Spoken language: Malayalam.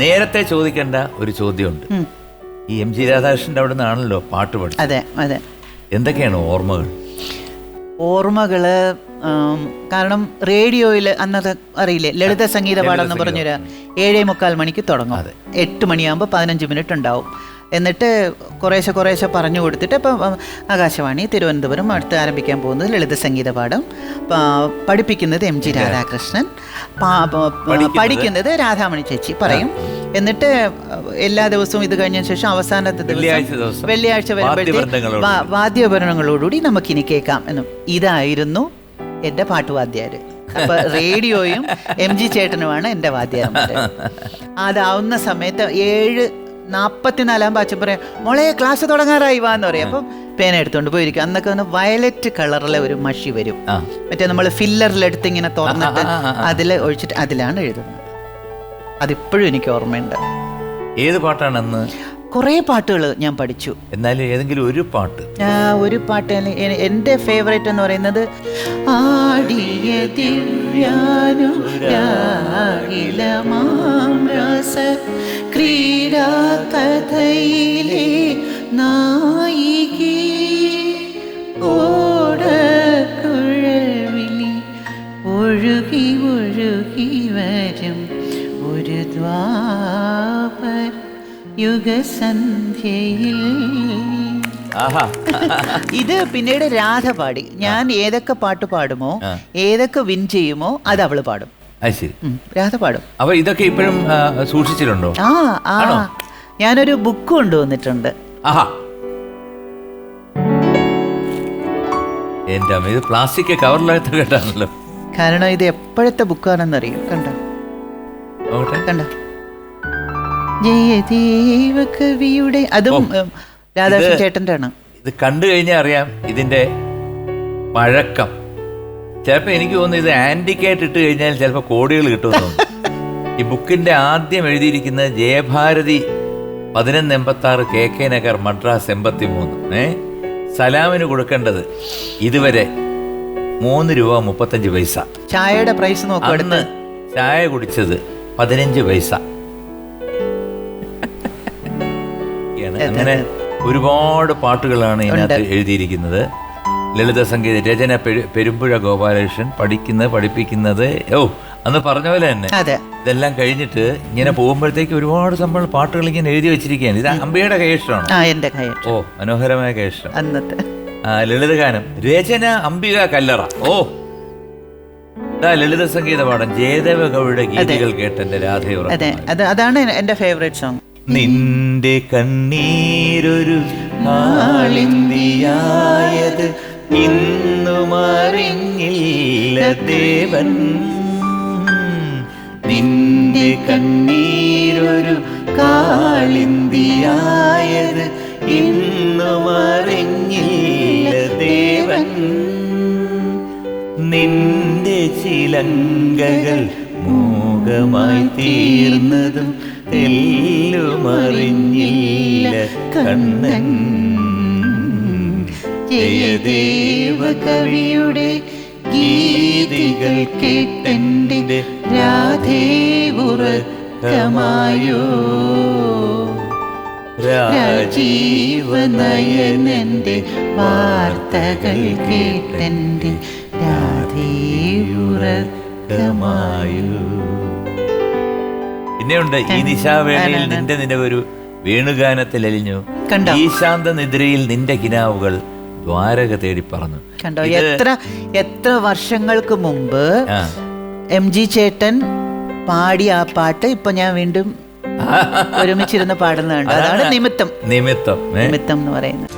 നേരത്തെ ചോദിക്കേണ്ട ഒരു ചോദ്യമുണ്ട്. ഈ എം ജി രാധാകൃഷ്ണന്റെ അവിടെ നിന്നാണല്ലോ പാട്ട് പഠിച്ചത്. അതെ അതെ. എന്തൊക്കെയാണ് ഓർമ്മകൾ? ഓർമ്മകൾ കാരണം റേഡിയോയിൽ അന്നത്തെ അറിയില്ലേ ലളിത സംഗീത പാഠം എന്ന് പറഞ്ഞൊരു ഏഴേ മുക്കാൽ മണിക്ക് തുടങ്ങും. എട്ട് മണിയാകുമ്പോൾ പതിനഞ്ച് മിനിറ്റ് ഉണ്ടാവും. എന്നിട്ട് കുറേശ്ശെ കുറേശ്ശെ പറഞ്ഞു കൊടുത്തിട്ട് ഇപ്പം ആകാശവാണി തിരുവനന്തപുരം അടുത്ത് ആരംഭിക്കാൻ പോകുന്നത് ലളിത സംഗീത പാഠം പഠിപ്പിക്കുന്നത് എം ജി രാധാകൃഷ്ണൻ പഠിക്കുന്നത്? രാധാമണി ചേച്ചി പറയും. എന്നിട്ട് എല്ലാ ദിവസവും ഇത് കഴിഞ്ഞ ശേഷം അവസാനത്തെ വെള്ളിയാഴ്ച ദിവസം. വെള്ളിയാഴ്ച വരുമ്പോഴത്തേക്ക് വാദ്യോപകരണങ്ങളോടുകൂടി നമുക്ക് ഇനി കേൾക്കാം എന്നും. ഇതായിരുന്നു എന്റെ പാട്ടുവാദ്യാര്. അപ്പൊ റേഡിയോയും എം ജി ചേട്ടനുമാണ് എന്റെ വാദ്യാരം. അതാവുന്ന സമയത്ത് ഏഴ് നാൽപ്പത്തിനാലാകുമ്പോൾ ബാച്ച് പറയാം മോളെ ക്ലാസ് തുടങ്ങാറായി വാന്ന് പറയും. അപ്പം പേന എടുത്തുകൊണ്ട് പോയിരിക്കും അന്നൊക്കെ ഒന്ന് വയലറ്റ് കളറിലെ ഒരു മഷി വരും. മറ്റേ നമ്മൾ ഫില്ലറിലെടുത്ത് ഇങ്ങനെ തുറന്നിട്ട്. അതിൽ ഒഴിച്ചിട്ട് അതിലാണ് എഴുതുന്നത്. അതിപ്പോഴും എനിക്ക് ഓർമ്മയുണ്ട്. ഏത് പാട്ടാണെന്ന് കുറെ പാട്ടുകൾ ഞാൻ പഠിച്ചു. എന്നാലും ഏതെങ്കിലും ഒരു പാട്ട്. ഒരു പാട്ട് എന്റെ ഫേവറേറ്റ് എന്ന് പറയുന്നത് ആടിയ രസ കഥയിലെ നായികേ ഓടക്കുഴവിളി ഒഴുകി ഒഴുകി വരും ഒരു ദ്വാപർ യുഗസന്ധ്യയിൽ. ഇത് പിന്നീട് രാധ പാടി. ഞാൻ ഏതൊക്കെ പാട്ട് പാടുമോ. ഏതൊക്കെ വിൻ ചെയ്യുമോ അത് അവൾ പാടും. രാധ പാടും. അപ്പൊ ഇതൊക്കെ ഇപ്പോഴും സൂക്ഷിച്ചിട്ടുണ്ടോ? ആ ആ? ഞാനൊരു ബുക്ക് കൊണ്ടുവന്നിട്ടുണ്ട്. ആഹാ. എന്റെ അമ്മ ഇത് പ്ലാസ്റ്റിക് കവറിലകത്ത് കേട്ടാണല്ലോ. കാരണം ഇത് എപ്പോഴത്തെ ബുക്കാണെന്നറിയോ കണ്ടോ? കണ്ടോ? ജയദേവ കവിയുടെ അതും രാധാകൃഷ്ണ ചേട്ടന്റെ രാധാകൃഷ്ണൻ ഇത് ചേട്ടന്റെ ആണ് ഇത് കണ്ടു കഴിഞ്ഞാൽ അറിയാം ഇതിന്റെ പഴക്കം. ചിലപ്പോൾ എനിക്ക് തോന്നുന്നു ഇത് ആന്റിക്കായിട്ട് ഇട്ട് കഴിഞ്ഞാൽ ചിലപ്പോൾ കോടികൾ കിട്ടുമെന്ന് തോന്നുന്നു. ഈ ബുക്കിന്റെ ആദ്യം എഴുതിയിരിക്കുന്നത് ജയഭാരതി പതിനൊന്ന് എൺപത്തി ആറ് കെ കെ നഗർ മദ്രാസ് എൺപത്തി മൂന്ന് ഏ? സലാമിന് കൊടുക്കേണ്ടത് ഇതുവരെ മൂന്ന് രൂപ മുപ്പത്തഞ്ച് പൈസ. ചായയുടെ പ്രൈസ് അന്ന് ചായ കുടിച്ചത് പതിനഞ്ച് പൈസ. അങ്ങനെ ഒരുപാട് പാട്ടുകളാണ് ഇതിനകത്ത് എഴുതിയിരിക്കുന്നത്. ലളിത സംഗീത രചന പെരുമ്പുഴ ഗോപാലകൃഷ്ണൻ പഠിക്കുന്നത് പഠിപ്പിക്കുന്നത്. ഓ അന്ന് പറഞ്ഞ പോലെ തന്നെ. അതെ. ഇതെല്ലാം കഴിഞ്ഞിട്ട് ഇങ്ങനെ പോകുമ്പോഴത്തേക്ക് ഒരുപാട് സംഭവം പാട്ടുകൾ ഇങ്ങനെ എഴുതി വെച്ചിരിക്കുകയാണ്. ഇത് അമ്പയുടെ കൈഷ്ടമാണ് ആ കൈ ഓ മനോഹരമായ കൈഷ്ടം അന്നത്തെ. ആ ലളിതഗാനം രചന അംബിക കല്ലറ. ഓ. ലളിത സംഗീത പാഠം. ജയദേവ ഗൗഡ ഗീതികൾ കേട്ടെന്റെ എന്റെ അതെ. അത് അതാണ് എന്റെ ഫേവറേറ്റ് സോങ്. നിന്റെ കണ്ണീരൊരു നാളിന്തിയായത് ഇന്നും അറിഞ്ഞില്ല ദേവൻ. കണ്ണീരൊരു കാളിന്തിയായത് ഇന്നും അറിഞ്ഞില്ല ദേവൻ. നിന്റെ ചിലങ്കകൾ മൂകമായി തീർന്നതും തെല്ലുമറിഞ്ഞില്ല കണ്ണൻ. ജയദേവ കവിയുടെ ഗീതികൾ കേട്ടെന്റെ രാധേ ഉറക്കമായോ? രാജീവനയനന്റെ വാർത്തകൾ കേട്ടെന്റെ രാധേ ഉറക്കമായോ? പിന്നെയുണ്ട് ഈ നിശാവേളയിൽ നിന്റെ നിലവൊരു വേണുഗാനത്തിൽ അലിഞ്ഞു ഈശാന്ത ഈ ശാന്ത നിദ്രയിൽ നിന്റെ കിനാവുകൾ ദ്വാരക തേടി പറഞ്ഞു കണ്ടോ എത്ര എത്ര വർഷങ്ങൾക്ക് മുമ്പ്. എം ജി ചേട്ടൻ പാടിയ ആ പാട്ട് ഇപ്പൊ ഞാൻ വീണ്ടും ഒരുമിച്ചിരുന്ന് പാടുന്നുണ്ട് അതാണ് നിമിത്തം നിമിത്തം? നിമിത്തം എന്ന് പറയുന്നത്